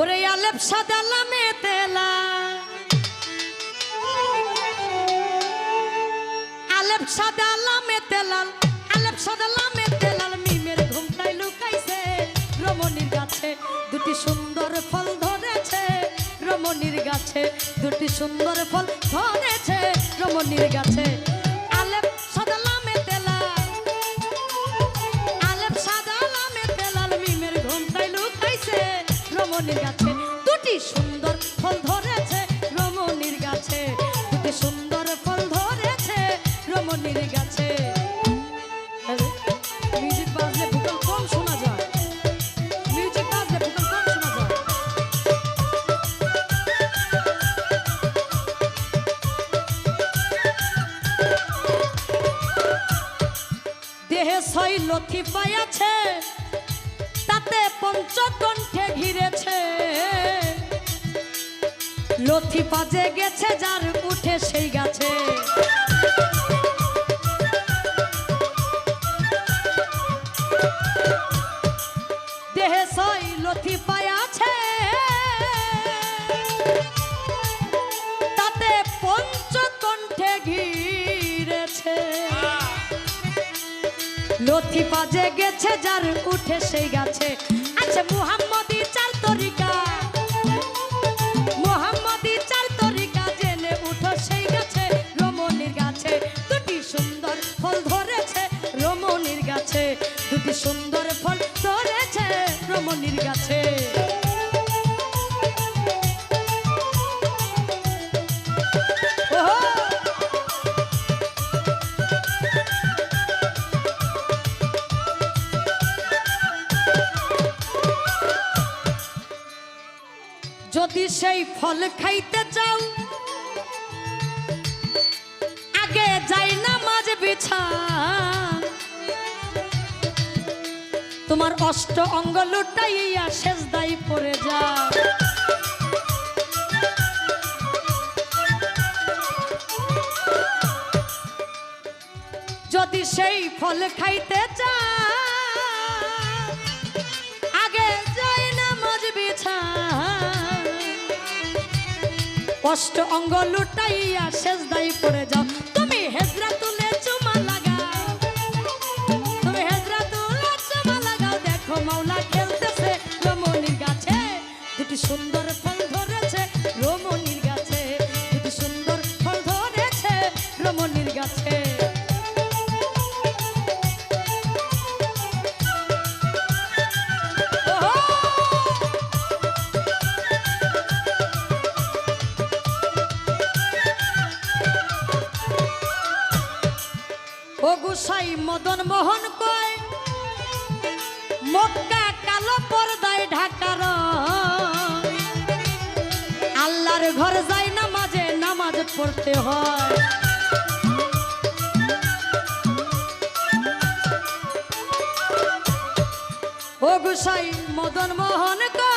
ওরে আলেপ মেতেলা আলেপ সাদালা মেতেলাল আলেপ সাদালা মেতেলাল মিমের ঘুমটাই লুকাইছে, রমণীর গাছে দুটি সুন্দর ফল ধরেছে, রমণীর গাছে দুটি সুন্দর ফল ধরেছে, রমণীর গাছে রমণীর গাছে, দুটি সুন্দর ফল ধরেছে রমণীর গাছে। দুটি সুন্দর ফল ধরেছে রমণীর গাছে। দেহে ছয় লথি পাইয়াছে তাতে পঞ্চকণ্ঠে ঘিরেছে। লথি পাজে গেছে যার উঠে সেই গাছে। লথি পাজে গেছে, যার উঠে সেই গাছে। আচ্ছা মুহাম্মদি চার তরিকা। মুহাম্মদি চার তরিকা, জেনে উঠো সেই গাছে, রমণীর গাছে। দুটি সুন্দর ফল ধরেছে রমণীর গাছে। দুটি সুন্দর যদি সেই ফল খাইতে চাও, আগে যাই না মাঝ বিছা তোমার অষ্ট অঙ্গ লুটাইয়া শেষ দাই পড়ে যা। যদি সেই ফল খাইতে চা অষ্ট অঙ্গ লুটাইয়া শেষ দাই পড়ে যাও। ও গুসাই মদন মোহন কয়, মক্কা কালো পর্দায় ঢাকার আল্লাহর ঘর যাই নামাজে, নামাজ পড়তে হয়। ও গুসাই মদন মোহন কয়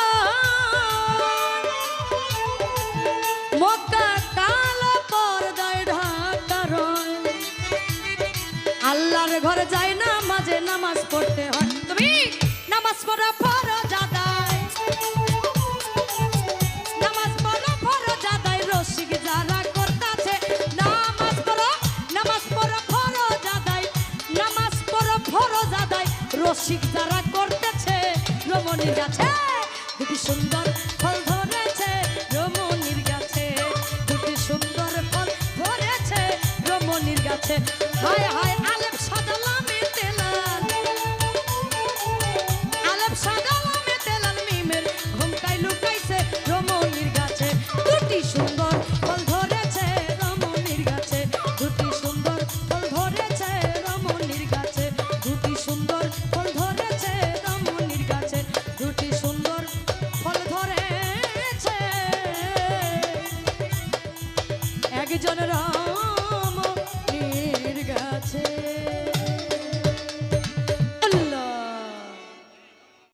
রসিক যারা করতেছে রমণীর দুটি সুন্দর ফল জীবন রাম